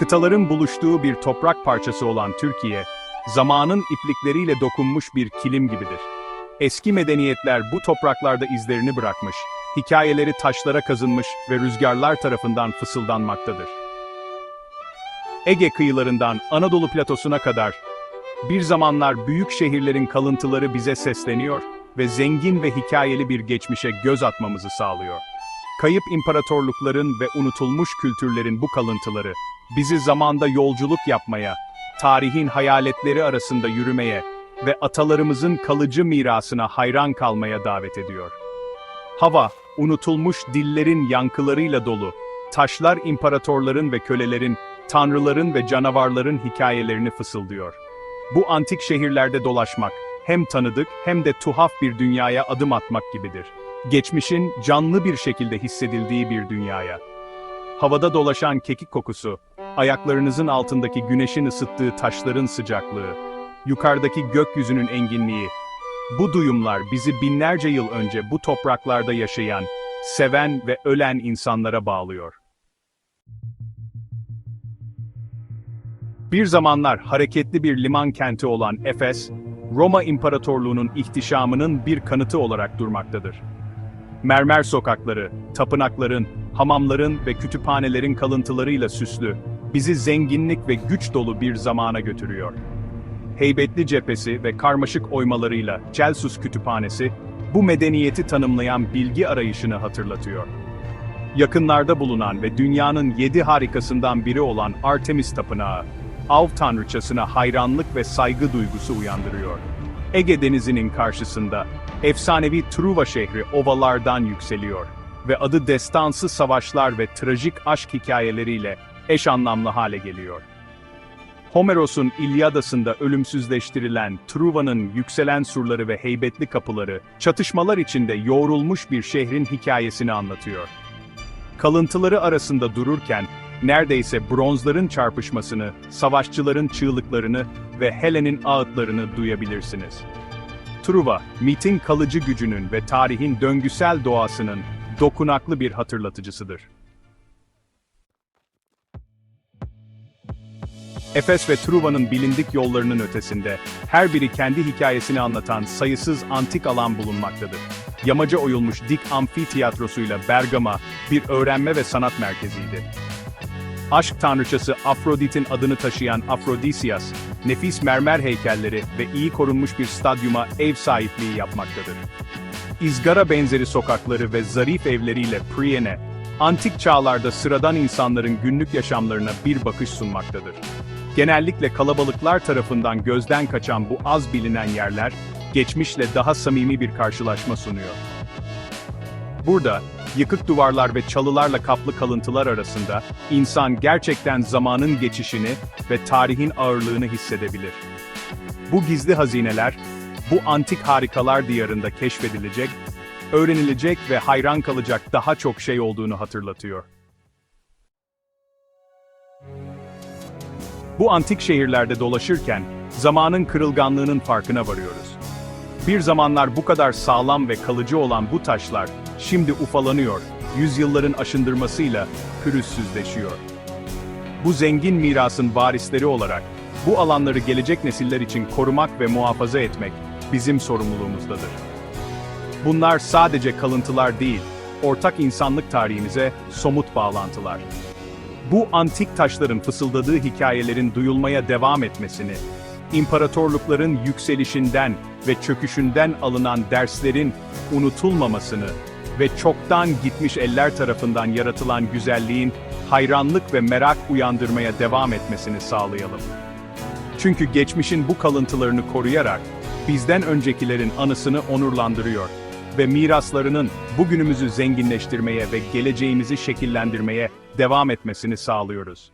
Kıtaların buluştuğu bir toprak parçası olan Türkiye, zamanın iplikleriyle dokunmuş bir kilim gibidir. Eski medeniyetler bu topraklarda izlerini bırakmış, hikayeleri taşlara kazınmış ve rüzgarlar tarafından fısıldanmaktadır. Ege kıyılarından Anadolu platosuna kadar, bir zamanlar büyük şehirlerin kalıntıları bize sesleniyor ve zengin ve hikayeli bir geçmişe göz atmamızı sağlıyor. Kayıp imparatorlukların ve unutulmuş kültürlerin bu kalıntıları, bizi zamanda yolculuk yapmaya, tarihin hayaletleri arasında yürümeye ve atalarımızın kalıcı mirasına hayran kalmaya davet ediyor. Hava, unutulmuş dillerin yankılarıyla dolu, taşlar imparatorların ve kölelerin, tanrıların ve canavarların hikayelerini fısıldıyor. Bu antik şehirlerde dolaşmak, hem tanıdık hem de tuhaf bir dünyaya adım atmak gibidir. Geçmişin canlı bir şekilde hissedildiği bir dünyaya. Havada dolaşan kekik kokusu, ayaklarınızın altındaki güneşin ısıttığı taşların sıcaklığı, yukarıdaki gökyüzünün enginliği, bu duyumlar bizi binlerce yıl önce bu topraklarda yaşayan, seven ve ölen insanlara bağlıyor. Bir zamanlar hareketli bir liman kenti olan Efes, Roma İmparatorluğu'nun ihtişamının bir kanıtı olarak durmaktadır. Mermer sokakları, tapınakların, hamamların ve kütüphanelerin kalıntılarıyla süslü, bizi zenginlik ve güç dolu bir zamana götürüyor. Heybetli cephesi ve karmaşık oymalarıyla Celsus Kütüphanesi, bu medeniyeti tanımlayan bilgi arayışını hatırlatıyor. Yakınlarda bulunan ve dünyanın yedi harikasından biri olan Artemis Tapınağı, av tanrıçasına hayranlık ve saygı duygusu uyandırıyor. Ege Denizi'nin karşısında, efsanevi Truva şehri ovalardan yükseliyor ve adı destansı savaşlar ve trajik aşk hikayeleriyle eş anlamlı hale geliyor. Homeros'un İlyadası'nda ölümsüzleştirilen Truva'nın yükselen surları ve heybetli kapıları, çatışmalar içinde yoğrulmuş bir şehrin hikayesini anlatıyor. Kalıntıları arasında dururken, neredeyse bronzların çarpışmasını, savaşçıların çığlıklarını ve Helen'in ağıtlarını duyabilirsiniz. Truva, mitin kalıcı gücünün ve tarihin döngüsel doğasının dokunaklı bir hatırlatıcısıdır. Efes ve Truva'nın bilindik yollarının ötesinde, her biri kendi hikayesini anlatan sayısız antik alan bulunmaktadır. Yamaca oyulmuş dik amfiteyatrosuyla Bergama, bir öğrenme ve sanat merkeziydi. Aşk tanrıçası Afrodit'in adını taşıyan Afrodisias, nefis mermer heykelleri ve iyi korunmuş bir stadyuma ev sahipliği yapmaktadır. İzgara benzeri sokakları ve zarif evleriyle Priene, antik çağlarda sıradan insanların günlük yaşamlarına bir bakış sunmaktadır. Genellikle kalabalıklar tarafından gözden kaçan bu az bilinen yerler, geçmişle daha samimi bir karşılaşma sunuyor. Burada, yıkık duvarlar ve çalılarla kaplı kalıntılar arasında, insan gerçekten zamanın geçişini ve tarihin ağırlığını hissedebilir. Bu gizli hazineler, bu antik harikalar diyarında keşfedilecek, öğrenilecek ve hayran kalacak daha çok şey olduğunu hatırlatıyor. Bu antik şehirlerde dolaşırken, zamanın kırılganlığının farkına varıyoruz. Bir zamanlar bu kadar sağlam ve kalıcı olan bu taşlar, şimdi ufalanıyor, yüzyılların aşındırmasıyla pürüzsüzleşiyor. Bu zengin mirasın varisleri olarak, bu alanları gelecek nesiller için korumak ve muhafaza etmek, bizim sorumluluğumuzdadır. Bunlar sadece kalıntılar değil, ortak insanlık tarihimize somut bağlantılar. Bu antik taşların fısıldadığı hikayelerin duyulmaya devam etmesini, imparatorlukların yükselişinden ve çöküşünden alınan derslerin unutulmamasını ve çoktan gitmiş eller tarafından yaratılan güzelliğin hayranlık ve merak uyandırmaya devam etmesini sağlayalım. Çünkü geçmişin bu kalıntılarını koruyarak bizden öncekilerin anısını onurlandırıyor ve miraslarının bugünümüzü zenginleştirmeye ve geleceğimizi şekillendirmeye devam etmesini sağlıyoruz.